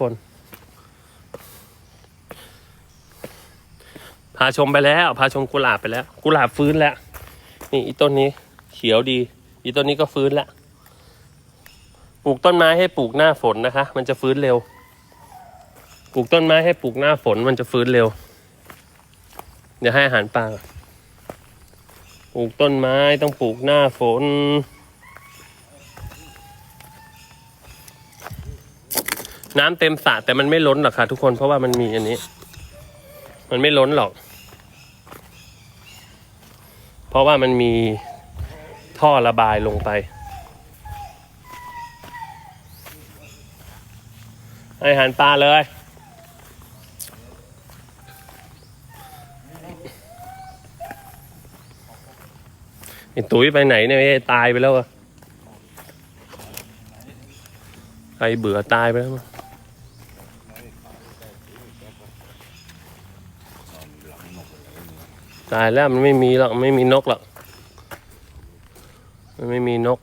คนพาชมไปแล้วพาชมกุหลาบไปแล้ว กุหลาบฟื้นแล้ว นี่อีต้นนี้ เขียวดี อีต้นนี้ก็ฟื้นแล้วปลูกต้นไม้ให้ปลูกหน้าฝนนะคะ มันจะฟื้นเร็ว ปลูกต้นไม้ให้ปลูกหน้าฝนมันจะฟื้นเร็ว เดี๋ยวให้อาหารปลาปลูกต้นไม้ต้องปลูกหน้าฝน น้ำเต็มสระแต่มันไม่ล้นหรอกค่ะ ทุกคนเพราะว่ามันมีอันนี้ มันไม่ล้นหรอก เพราะว่ามันมีท่อระบายลงไปอาหารปลาเลย ไอตุ้ยไปไหนเนี่ยตายไปแล้วอะใครเบื่อตายไปแล้วมั้ง ตายแล้วมันไม่มีหรอกไม่มีนกหรอกมันไม่มีนก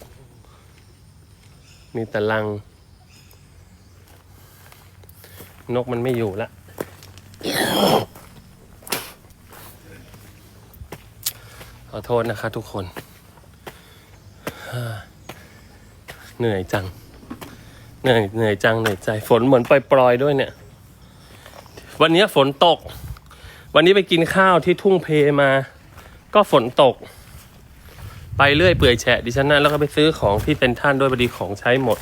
มีแต่ลัง นกมันไม่อยู่ละขอโทษนะคะทุกคน เหนื่อยจัง เหนื่อยเหนื่อยจังเหนื่อยใจ ฝนเหมือนปล่อยๆด้วยเนี่ย วันนี้ฝนตก วันนี้ไปกินข้าวที่ทุ่งเพมา ก็ฝนตก ไปเรื่อยเปื่อยแฉะดิฉันนะแล้วก็ไปซื้อของที่เป็นท่านด้วยพอดีของใช้หมด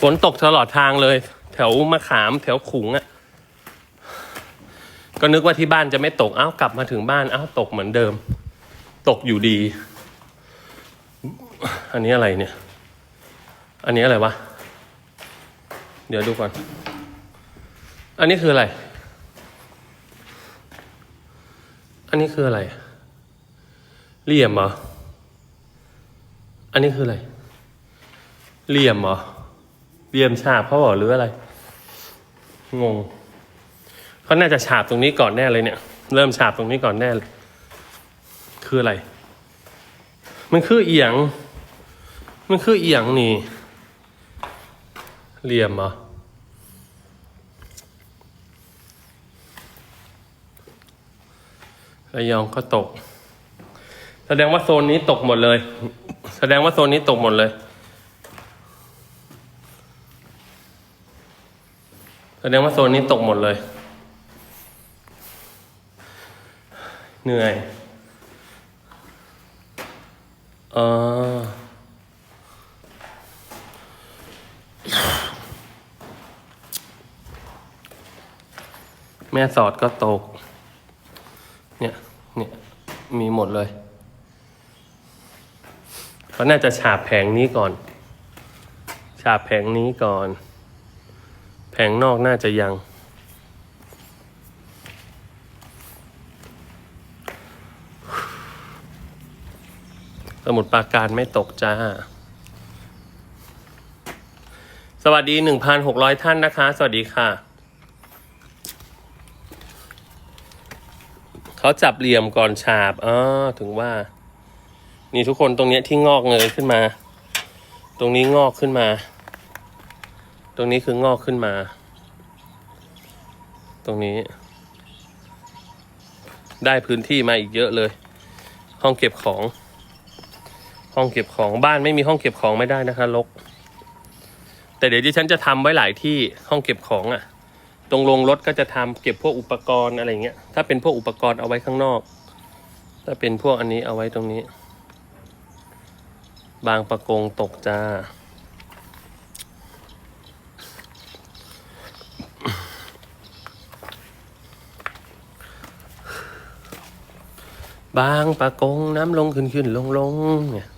ฝนตกตลอดทางเลย แถวมะขามแถวขุงอะ่ะ ก็นึกว่าที่บ้านจะไม่ตก เอ้ากลับมาถึงบ้านเอ้าตกเหมือนเดิม ตกอยู่ดี อันนี้อะไรเนี่ย อันนี้อะไรวะ เดี๋ยวดูก่อน อันนี้คืออะไร อันนี้คืออะไร เหลี่ยมเหรอ อันนี้คืออะไร เหลี่ยมเหรอ เหลี่ยมฉาบเขาบอกหรืออะไร งง เขาน่าจะฉาบตรงนี้ก่อนแน่เลยเนี่ย เริ่มฉาบตรงนี้ก่อนแน่เลย คืออะไร มันคือเอียง มันคือเอียงนี่เหลี่ยมเหรอ ระยองก็ตก แสดงว่าโซนนี้ตกหมดเลย แสดงว่าโซนนี้ตกหมดเลย แสดงว่าโซนนี้ตกหมดเลย เหนื่อยเออแม่สอดก็ตก มีหมดเลยเขาน่าจะฉาบแผงนี้ก่อน ฉาบแผงนี้ก่อน แผงนอกน่าจะยัง สมุดปราการไม่ตกจ้า สวัสดีหนึ่งพันหกร้อยท่านนะคะ สวัสดีค่ะ เขาจับเหลี่ยมก่อนฉาบอ๋อถึงว่า นี่ทุกคนตรงเนี้ยที่งอกเงยขึ้นมา ตรงนี้งอกขึ้นมา ตรงนี้คืองอกขึ้นมา ตรงนี้ ได้พื้นที่มาอีกเยอะเลย ห้องเก็บของ ห้องเก็บของบ้านไม่มีห้องเก็บของไม่ได้นะคะลก แต่เดี๋ยวดิฉันจะทำไว้หลายที่ห้องเก็บของอะ่ะ รงลงรถก็จะทำเก็บพวกอุปกรณ์อะไรเงี้ย ถ้าเป็นพวกอุปกรณ์เอาไว้ข้างนอก ถ้าเป็นพวกอันนี้เอาไว้ตรงนี้ บางประกงตกจ้า บางปะกงน้ำลงขึ้นขึ้นลงลงเนี่ย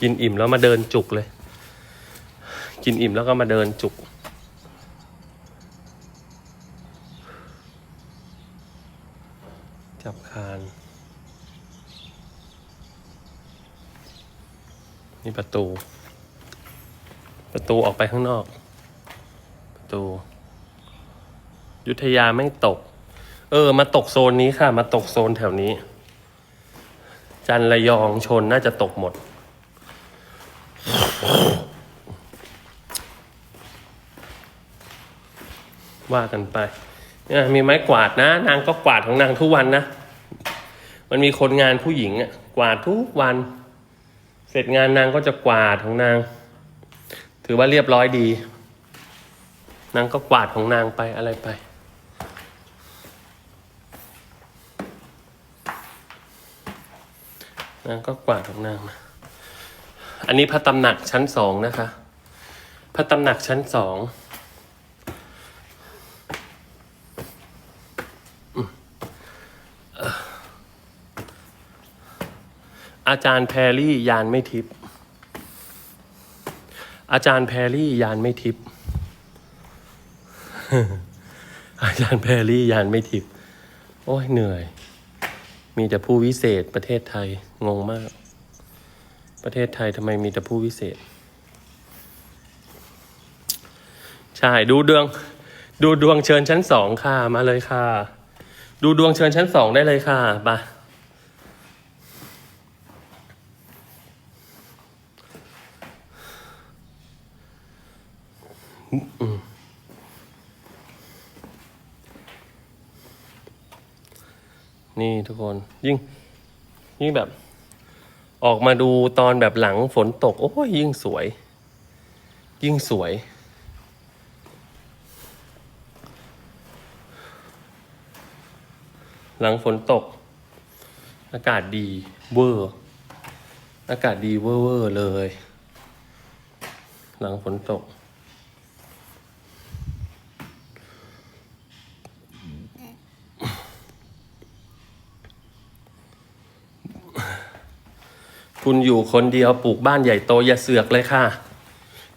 กินอิ่มแล้วมาเดินจุกเลย กินอิ่มแล้วก็มาเดินจุก จับคาน นี่ ประตู ประตูออกไปข้างนอก ประตู ยุทธยาไม่ตก เออ มาตกโซนนี้ค่ะ มาตกโซนแถวนี้ จันระยองชนน่าจะตกหมด ว่ากันไปเนี่ยมีไม้กวาดนะ นางก็กวาดของนางทุกวันนะ มันมีคนงานผู้หญิงอะกวาดทุกวัน เสร็จงานนางก็จะกวาดของนาง ถือว่าเรียบร้อยดี นางก็กวาดของนางไปอะไรไป นางก็กวาดของนางมาอันนี้พระตำหนักชั้นสองนะคะ พระตำหนักชั้นสอง อาจารย์แพรรี่ยานไม่ทิพย์อาจารย์แพรรี่ยานไม่ทิพย์อาจารย์แพรรี่ยานไม่ทิพย์โอ้ยเหนื่อย มีแต่ผู้วิเศษประเทศไทยงงมาก ประเทศไทยทำไมมีแต่ผู้วิเศษ ใช่ดูดวง ดูดวงเชิญชั้นสองค่ะมาเลยค่ะ ดูดวงเชิญชั้นสองได้เลยค่ะไป นี่ทุกคนยิ่ง ยิ่งแบบ ออกมาดูตอนแบบหลังฝนตก โอ้ยยิ่งสวย ยิ่งสวย หลังฝนตก อากาศดีเวอร์อากาศดีเวอร์เวอร์เลย หลังฝนตก คุณอยู่คนเดียวปลูกบ้านใหญ่โตอย่าเสือกเลยค่ะ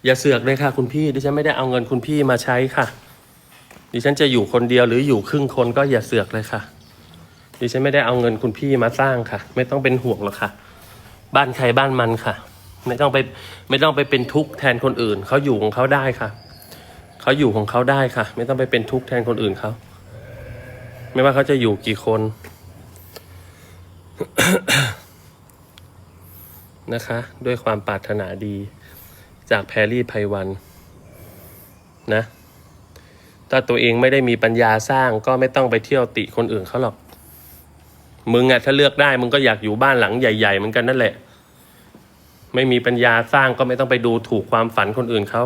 อย่าเสือกเลยค่ะ คุณพี่ดิฉันไม่ได้เอาเงินคุณพี่มาใช้ค่ะ ดิฉันจะอยู่คนเดียวหรืออยู่ครึ่งคนก็อย่าเสือกเลยค่ะ ดิฉันไม่ได้เอาเงินคุณพี่มาสร้างค่ะ ไม่ต้องเป็นห่วงหรอกค่ะ บ้านใครบ้านมันค่ะ ไม่ต้องไปไม่ต้องไปเป็นทุกข์แทนคนอื่นเขาอยู่ของเขาได้ค่ะเขาอยู่ของเขาได้ค่ะ ไม่ต้องไปเป็นทุกข์แทนคนอื่นเขาไม่ว่าเขาจะอยู่กี่คน นะคะ ด้วยความปรารถนาดีจากแพรรี่ไพวันนะถ้าตัวเองไม่ได้มีปัญญาสร้างก็ไม่ต้องไปเที่ยวติคนอื่นเขาหรอก มึงอะถ้าเลือกได้มึงก็อยากอยู่บ้านหลังใหญ่ๆเหมือนกันนั่นแหละ ไม่มีปัญญาสร้างก็ไม่ต้องไปดูถูกความฝันคนอื่นเขา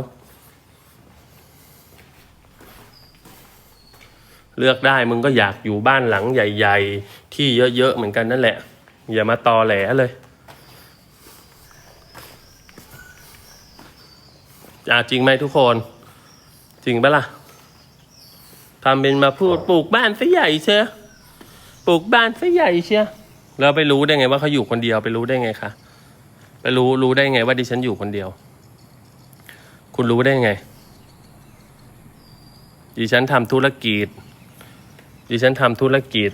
เลือกได้มึงก็อยากอยู่บ้านหลังใหญ่ ๆ ที่เยอะๆเหมือนกันนั่นแหละ อย่ามาตอแหลเลย อะจริงไหมทุกคน จริงปะล่ะทำเป็นมาพูดปลูกบ้านซะใหญ่เชียปลูกบ้านซะใหญ่เชียแล้วไปรู้ได้ไงว่าเขาอยู่คนเดียวไปรู้ได้ไงคะไปรู้รู้ได้ไงว่าดิฉันอยู่คนเดียว คุณรู้ได้ไง ดิฉันทำธุรกิจ ดิฉันทำธุรกิจ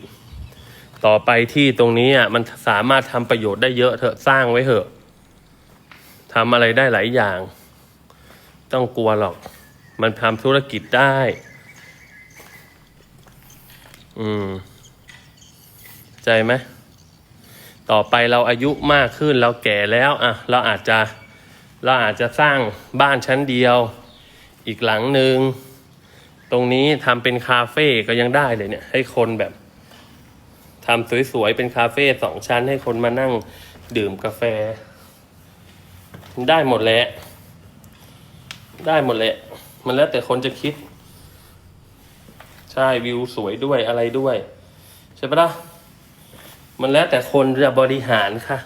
ต่อไปที่ตรงนี้อะมันสามารถทำประโยชน์ได้เยอะเถอะสร้างไว้เถอะทำอะไรได้หลายอย่าง ต้องกลัวหรอก มันทำธุรกิจได้ อืม ใจไหมต่อไปเราอายุมากขึ้นเราแก่แล้วอะเราอาจจะเราอาจจะสร้างบ้านชั้นเดียว อีกหลังหนึ่งตรงนี้ทำเป็นคาเฟ่ก็ยังได้เลยเนี่ย ให้คนแบบทำสวยๆ เป็นคาเฟ่สองชั้นให้คนมานั่งดื่มกาแฟ ได้หมดแหละ ได้หมดแหละ มันแล้วแต่คนจะคิด ใช่วิวสวยด้วยอะไรด้วย ใช่ปะล่ะมันแล้วแต่คนจะบริหารค่ะ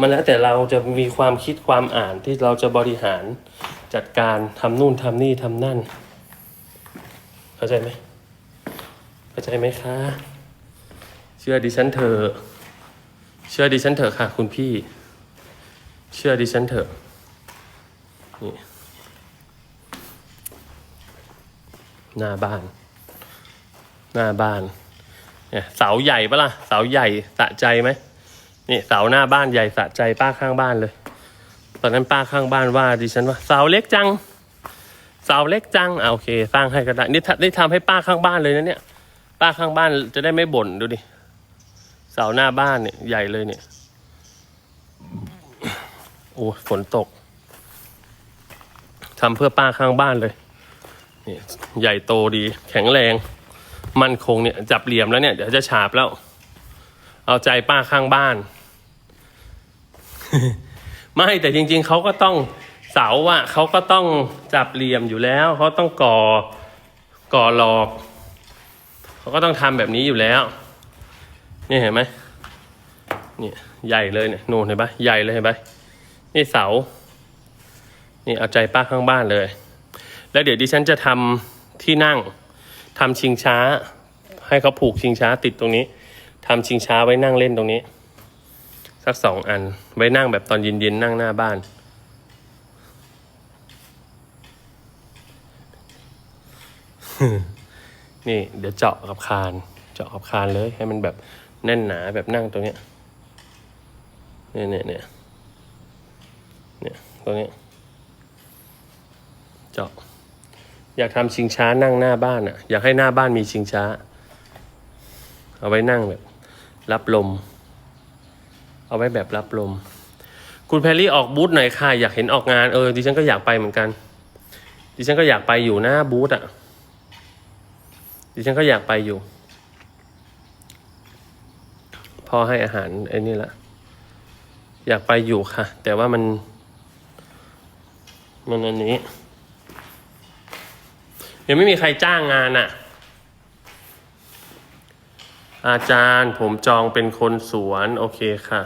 มันแล้วแต่เราจะมีความคิดความอ่านที่เราจะบริหารจัดการทำนู่นทำนี่ทำนั่น เข้าใจไหมเข้าใจไหมคะ เชื่อดิฉันเถอะเชื่อดิฉันเถอะค่ะ คุณพี่ เชื่อดิฉันเถอะนี่ หน้าบ้าน หน้าบ้าน เนี่ย เสาใหญ่ปะล่ะ เสาใหญ่สะใจไหมนี่เสาหน้าบ้านใหญ่สะใจป้าข้างบ้านเลย ตอนนั้นป้าข้างบ้านว่าดิฉันว่าเสาเล็กจัง เสาเล็กจังอ่าโอเค สร้างให้ก็ได้นี่ทำนี่ทำให้ป้าข้างบ้านเลยนะเนี่ย ป้าข้างบ้านจะได้ไม่บ่นดูดิ เสาหน้าบ้านเนี่ยใหญ่เลยเนี่ย โอ้ฝนตกทำเพื่อป้าข้างบ้านเลย นี่ใหญ่โตดี แข็งแรง มั่นคงเนี่ยจับเหลี่ยมแล้วเนี่ยเดี๋ยวจะฉาบแล้ว เอาใจป้าข้างบ้าน ไม่แต่จริง ๆเขาก็ต้องเสาอะเขาก็ต้องจับเหลี่ยมอยู่แล้วเขาต้องก่อก่อหลอกเขาก็ต้องทำแบบนี้อยู่แล้วนี่เห็นไหมเนี่ยใหญ่เลยเนี่ยนู่นเห็นปะใหญ่เลยเห็นปะนี่เสา นี่เอาใจป้าข้างบ้านเลย แล้วเดี๋ยวดิฉันจะทำที่นั่งทำชิงช้า ให้เขาผูกชิงช้าติดตรงนี้ทำชิงช้าไว้นั่งเล่นตรงนี้ สักสองอัน ไว้นั่งแบบตอนเย็นๆนั่งหน้าบ้าน นี่เดี๋ยวเจาะกับคาน เจาะกับคานเลย ให้มันแบบแน่นหนาแบบนั่งตรงเนี้ยเนี่ยเนี่ยเนี่ยเนี่ยตรงนี้เจาะ อยากทำชิงช้านั่งหน้าบ้านอะ อยากให้หน้าบ้านมีชิงช้า เอาไว้นั่งแบบ รับลม เอาไว้แบบรับลม คุณแพรรี่ออกบูธหน่อยค่ะอยากเห็นออกงานเออดิฉันก็อยากไปเหมือนกัน ดิฉันก็อยากไปอยู่หน้าบูธอะ ดิฉันก็อยากไปอยู่พอให้อาหารไอ้นี่ละอยากไปอยู่ค่ะ แต่ว่ามัน มันอันนี้ ยังไม่มีใครจ้างงานอะ อาจารย์ผมจองเป็นคนสวน โอเคค่ะ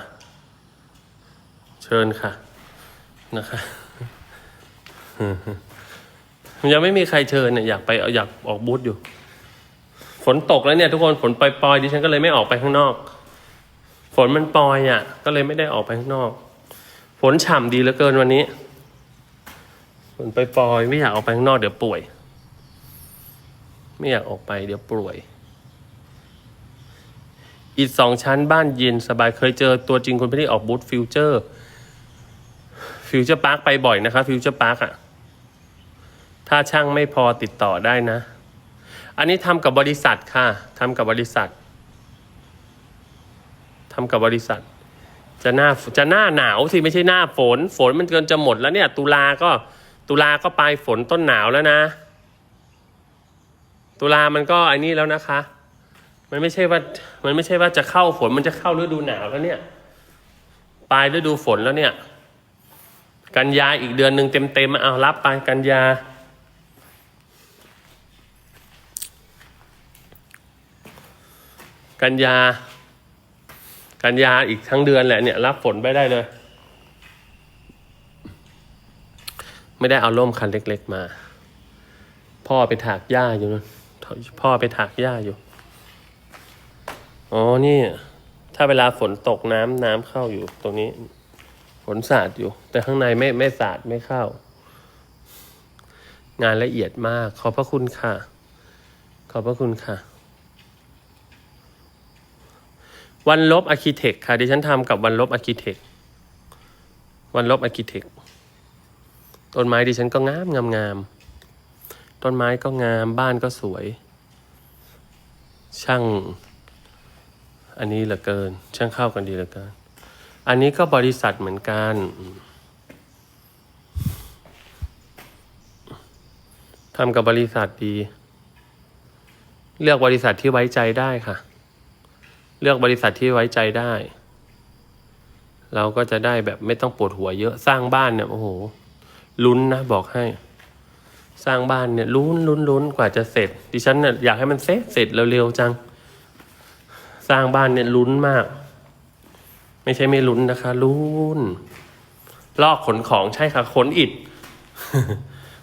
เชิญค่ะ นะคะยังไม่มีใครเชิญเนี่ยอยากไปอยากออกบูธอยู่ ฝนตกแล้วเนี่ย ทุกคนฝนปล่อยๆดิฉันก็เลยไม่ออกไปข้างนอก ฝนมันปล่อยอะ ก็เลยไม่ได้ออกไปข้างนอก ฝนฉ่ำดีเหลือเกินวันนี้ฝนปล่อยๆไม่อยากออกไปข้างนอกเดี๋ยวป่วย ไม่อยากออกไปเดี๋ยวป่วย อีกสองชั้นบ้านเย็นสบายเคยเจอตัวจริงคนไม่ได้ออกบูธฟิวเจอร์ ฟิวเจอร์พาร์คไปบ่อยนะคะฟิวเจอร์พาร์คอะถ้าช่างไม่พอติดต่อได้นะ อันนี้ทำกับบริษัทค่ะทำกับบริษัททำกับบริษัท จะหน้าจะหน้าหนาวสิไม่ใช่หน้าฝน ฝนมันเกินจะหมดแล้วเนี่ย ตุลาก็ตุลาก็ปลายฝนต้นหนาวแล้วนะ ตุลามันก็ไอ้นี่แล้วนะคะ มันไม่ใช่ว่า มันไม่ใช่ว่าจะเข้าฝน มันจะเข้าฤดูหนาวแล้วเนี่ย ปลายฤดูฝนแล้วเนี่ย กันยาอีกเดือนหนึ่งเต็มๆเอารับไปกันยา กันยา กันยาอีกทั้งเดือนแหละเนี่ย รับฝนไปได้เลย ไม่ได้เอาร่มคันเล็ก ๆ มา พ่อไปถากหญ้าอยู่นะ พ่อไปถากหญ้าอยู่ อ๋อ นี่ ถ้าเวลาฝนตกน้ำน้ำเข้าอยู่ ตรงนี้ ฝนสาดอยู่ แต่ข้างในไม่ไม่สาดไม่เข้า งานละเอียดมาก ขอบพระคุณค่ะ ขอบพระคุณค่ะ วันลบอาร์คิเทคค่ะ ดิฉันทำกับวันลบอาร์คิเทควันลบอาร์คิเทคต้นไม้ดิฉันก็งามงามงาม ต้นไม้ก็งามบ้านก็สวย ช่าง อันนี้เหลือเกิน ช่างเข้ากันดีเหลือเกิน อันนี้ก็บริษัทเหมือนกัน ทำกับบริษัทดี เลือกบริษัทที่ไว้ใจได้ค่ะ เลือกบริษัทที่ไว้ใจได้ เราก็จะได้แบบไม่ต้องปวดหัวเยอะสร้างบ้านเนี่ยโอ้โหลุ้นนะบอกให้ สร้างบ้านเนี่ยลุ้นลุ้นลุ้นกว่าจะเสร็จ ดิฉันเนี่ยอยากให้มันเสร็จเสร็จเร็วๆจัง สร้างบ้านเนี่ยลุ้นมาก ไม่ใช่ไม่ลุ้นนะคะลุ้นลอกขนของใช่ค่ะขนอิฐ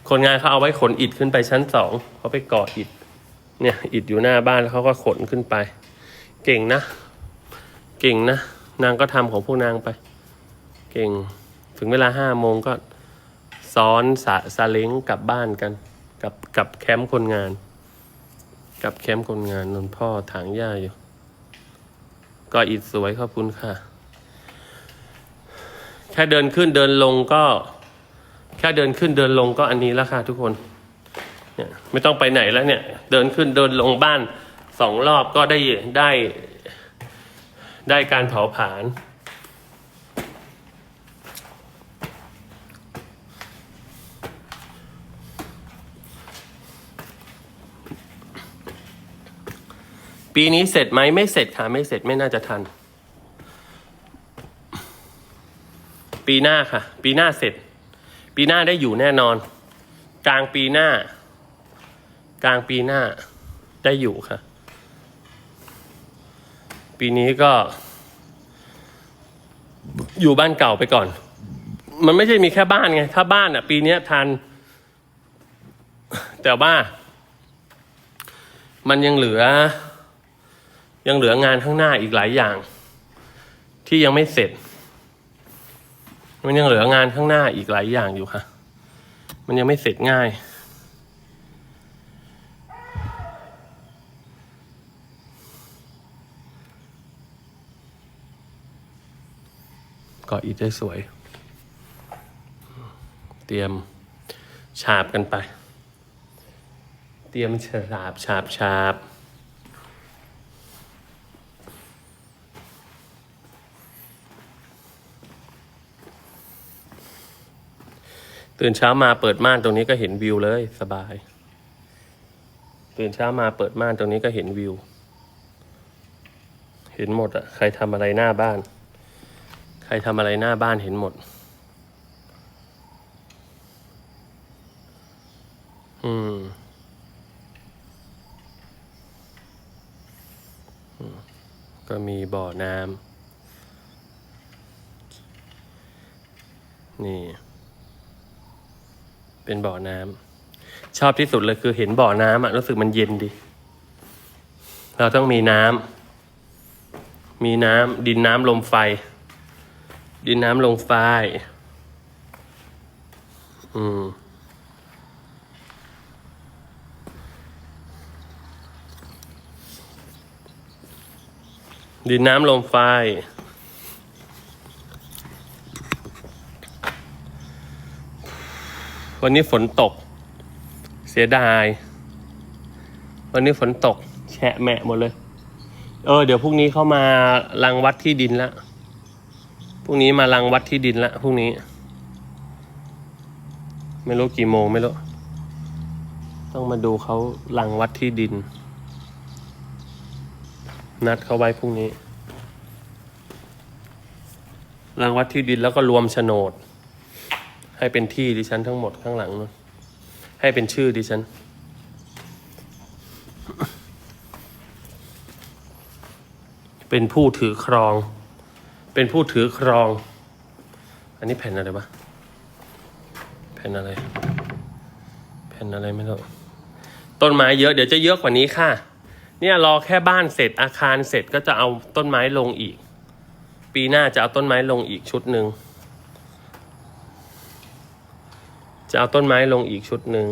คนงานเขาเอาไว้ขนอิฐขึ้นไปชั้นสองเขาไปก่ออิฐเนี่ย อิฐอยู่หน้าบ้านแล้วเขาก็ขนขึ้นไป เก่งนะ เก่งนะ นางก็ทำของพวกนางไป เก่ง ถึงเวลาห้าโมงก็ ซ้อนสาซาเล้งกลับบ้านกัน กับกับแคมป์คนงาน กับแคมป์คนงานนนพ่อถางหญ้าอยู่ ก็อิดสวยขอบคุณค่ะ แค่เดินขึ้นเดินลงก็ แค่เดินขึ้นเดินลงก็อันนี้แล้วค่ะทุกคนเนี่ยไม่ต้องไปไหนแล้วเนี่ย เดินขึ้นเดินลงบ้านสองรอบก็ได้ได้ได้การเผาผลาญ ปีนี้เสร็จไหมไม่เสร็จค่ะ ไม่เสร็จไม่น่าจะทัน ปีหน้าค่ะ ปีหน้าเสร็จ ปีหน้าได้อยู่แน่นอน กลางปีหน้า กลางปีหน้าได้อยู่ค่ะ ปีนี้ก็ อยู่บ้านเก่าไปก่อน มันไม่ใช่มีแค่บ้านไง ถ้าบ้านอะ ปีนี้ทัน แต่ว่า มันยังเหลือ ยังเหลืองานข้างหน้าอีกหลายอย่าง ที่ยังไม่เสร็จ มันยังเหลืองานข้างหน้าอีกหลายอย่างอยู่ค่ะ มันยังไม่เสร็จง่าย ก็อีกได้สวย เตรียมฉาบกันไป เตรียมฉาบฉาบฉาบ ตื่นเช้ามาเปิดม่านตรงนี้ก็เห็นวิวเลยสบาย ตื่นเช้ามาเปิดม่านตรงนี้ก็เห็นวิว เห็นหมดอะใครทำอะไรหน้าบ้าน ใครทำอะไรหน้าบ้านเห็นหมด อืมอืมก็มีบ่อน้ำนี่ เป็นบ่อน้ำชอบที่สุดเลยคือเห็นบ่อน้ำอะรู้สึกมันเย็นดี เราต้องมีน้ำมีน้ำดินน้ำลมไฟ ดินน้ำลมไฟ อืมดินน้ำลมไฟ วันนี้ฝนตก เสียดาย วันนี้ฝนตก แฉะแมะหมดเลย เออ เดี๋ยวพรุ่งนี้เข้ามารังวัดที่ดินละพรุ่งนี้มารังวัดที่ดินละพรุ่งนี้ ไม่รู้กี่โมงไม่รู้ต้องมาดูเขารังวัดที่ดิน นัดเขาไว้พรุ่งนี้รางวัดที่ดินแล้วก็รวมโฉนด ให้เป็นที่ดิฉันทั้งหมดข้างหลังนู้นให้เป็นชื่อดิฉัน เป็นผู้ถือครอง เป็นผู้ถือครอง อันนี้แผ่นอะไรปะแผ่นอะไร แผ่นอะไรไม่รู้ต้นไม้เยอะเดี๋ยวจะเยอะกว่านี้ค่ะ เนี่ยรอแค่บ้านเสร็จอาคารเสร็จก็จะเอาต้นไม้ลงอีก ปีหน้าจะเอาต้นไม้ลงอีกชุดหนึ่ง จะเอาต้นไม้ลงอีกชุดหนึ่ง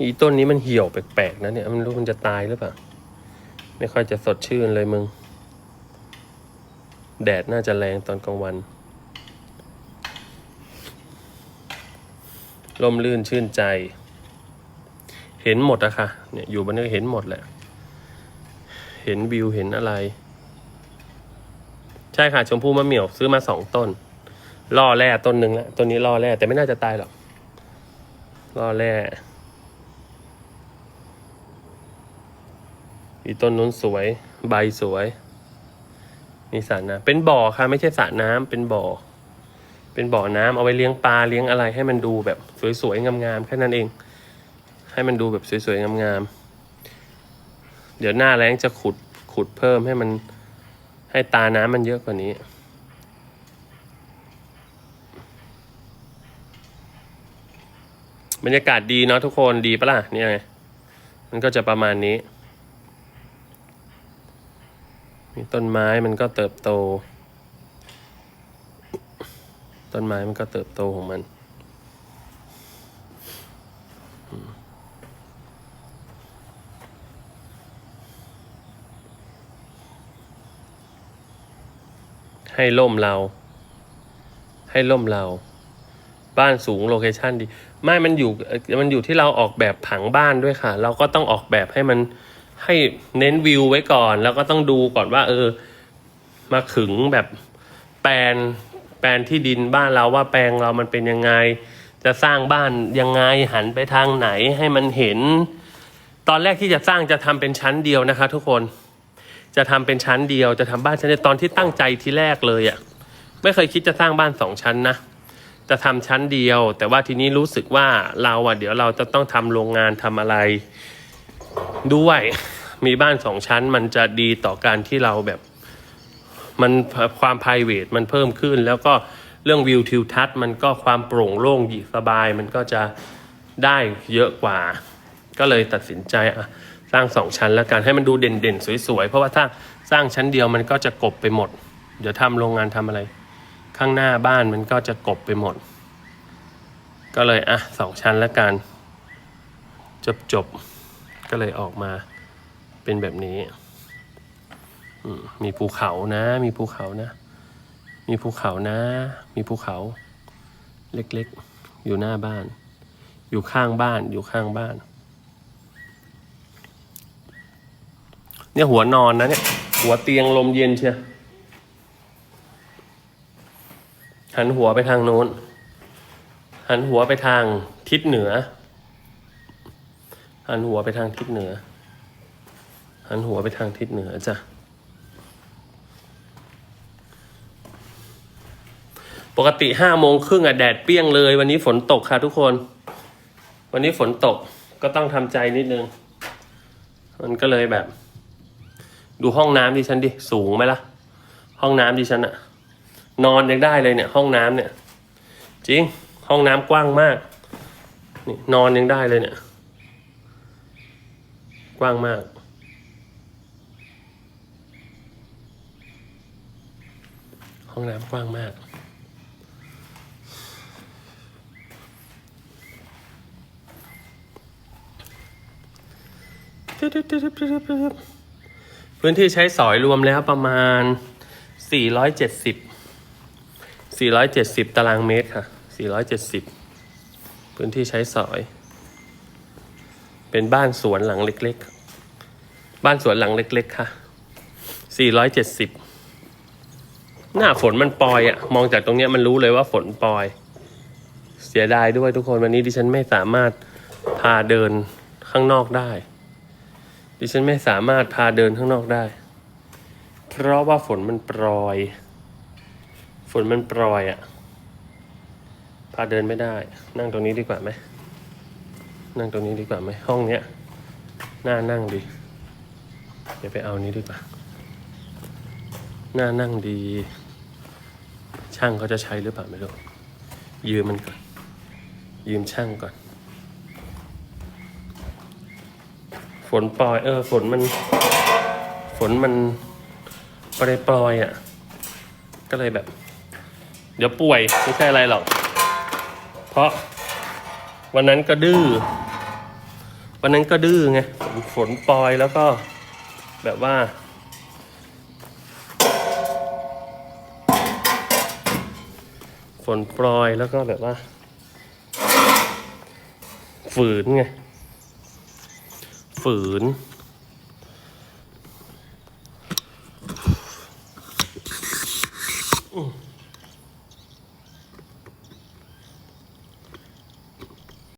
อีต้นนี้มันเหี่ยวแปลกๆนะเนี่ยมันรู้มันจะตายหรือเปล่าไม่ค่อยจะสดชื่นเลยมึง แดดน่าจะแรงตอนกลางวันลมลื่นชื่นใจ เห็นหมดอะค่ะ เนี่ยอยู่บนนี้เห็นหมดแหละ เห็นวิวเห็นอะไร ใช่ค่ะ ชมพู่มะเหมี่ยวซื้อมาสองต้น ล่อแร่ต้นหนึ่งแล้วต้นนี้ล่อแร่แต่ไม่น่าจะตายหรอกล่อแร่อีต้นนู้นสวย ใบสวยมีสระน้ำเป็นบ่อค่ะ ไม่ใช่สระน้ำเป็นบ่อ เป็นบ่อน้ำเอาไว้เลี้ยงปลาเลี้ยงอะไรให้มันดูแบบสวยๆงามๆแค่นั้นเอง ให้มันดูแบบสวยๆงามๆเดี๋ยวหน้าแรงจะขุดขุดเพิ่มให้มันให้ตาน้ำมันเยอะกว่านี้ บรรยากาศดีเนาะทุกคนดีปะล่ะเนี่ยไงมันก็จะประมาณนี้ มีต้นไม้มันก็เติบโต ต้นไม้มันก็เติบโตของมันให้ล่มเรา ให้ล่มเรา บ้านสูงโลเคชั่นดี ไม่มันอยู่มันอยู่ที่เราออกแบบผังบ้านด้วยค่ะ เราก็ต้องออกแบบให้มันให้เน้นวิวไว้ก่อน แล้วก็ต้องดูก่อนว่า เออ มาขึงแบบแปลนแปลนที่ดินบ้านเราว่าแปลงเรามันเป็นยังไง จะสร้างบ้านยังไงหันไปทางไหนให้มันเห็น ตอนแรกที่จะสร้างจะทำเป็นชั้นเดียวนะคะ ทุกคนจะทำเป็นชั้นเดียวจะทำบ้านชั้นเดียวตอนที่ตั้งใจทีแรกเลยอะ่ะไม่เคยคิดจะสร้างบ้านสองชั้นนะ จะทำชั้นเดียว แต่ว่าทีนี้รู้สึกว่าเราอะเดี๋ยวเราจะต้องทำโรงงานทำอะไร ด้วยมีบ้านสองชั้นมันจะดีต่อการที่เราแบบ มันความ p r i v a t มันเพิ่มขึ้น แล้วก็เรื่องวิวทิวทัศน์มันก็ความโปร่งโล่งดีสบาย มันก็จะได้เยอะกว่า ก็เลยตัดสินใจอะสร้างสองชั้นแล้วกันให้มันดูเด่นๆ สวยๆ เพราะว่าถ้าสร้างชั้นเดียวมันก็จะกบไปหมด เดี๋ยวทำโรงงานทำอะไร ข้างหน้าบ้านมันก็จะกบไปหมด ก็เลยอะสองชั้นแล้วกัน จบจบก็เลยออกมาเป็นแบบนี้มมีภูเขานะ มีภูเขานะ มีภูเขานะ มีภูเขา เล็กๆ อยู่หน้าบ้าน อยู่ข้างบ้าน อยู่ข้างบ้าน เนี่ยหัวนอนนะเนี่ย หัวเตียงลมเย็นเชียว หันหัวไปทางโน้น หันหัวไปทางทิศเหนือ หันหัวไปทางทิศเหนือ หันหัวไปทางทิศเหนือจ้ะ ปกติห้าโมงครึ่งอะแดดเปรี้ยงเลย วันนี้ฝนตกค่ะทุกคน วันนี้ฝนตกก็ต้องทำใจนิดนึง มันก็เลยแบบ ดูห้องน้ำดิฉันดิ สูงไหมล่ะ ห้องน้ำดิฉันอะ นอนยังได้เลยเนี่ยห้องน้ำเนี่ย จริงห้องน้ำกว้างมากนี่นอนยังได้เลยเนี่ย กว้างมาก ห้องน้ำกว้างมากพื้นที่ใช้สอยรวมแล้วประมาณ 470 470 ตารางเมตรค่ะ 470 พื้นที่ใช้สอย เป็นบ้านสวนหลังเล็กๆ บ้านสวนหลังเล็กๆ ค่ะ 470 หน้าฝนมันปลอยอะมองจากตรงเนี้ยมันรู้เลยว่าฝนปลอย เสียดายด้วยทุกคนวันนี้ดิฉันไม่สามารถพาเดินข้างนอกได้ ดิฉันไม่สามารถพาเดินข้างนอกได้ เพราะว่าฝนมันปรอย ฝนมันปรอยอะ่ะ พาเดินไม่ได้ นั่งตรงนี้ดีกว่าไหม นั่งตรงนี้ดีกว่าไหม ห้องเนี้ย น่านั่งดี เดี๋ยวไปเอานี้ดีกว่า น่านั่งดี ช่างเขาจะใช้หรือเปล่าไม่รู้ ยืมมันก่อน ยืมช่างก่อน ฝนปล่อย เออ ฝนมัน ฝนมันปล่อยปล่อยๆอะ ก็เลยแบบ เดี๋ยวป่วยไม่ใช่อะไรหรอก เพราะวันนั้นก็ดื้อ วันนั้นก็ดื้อไงฝนปลอยแล้วก็แบบว่า ฝนปลอยแล้วก็แบบว่า ฝืนไง ฝืน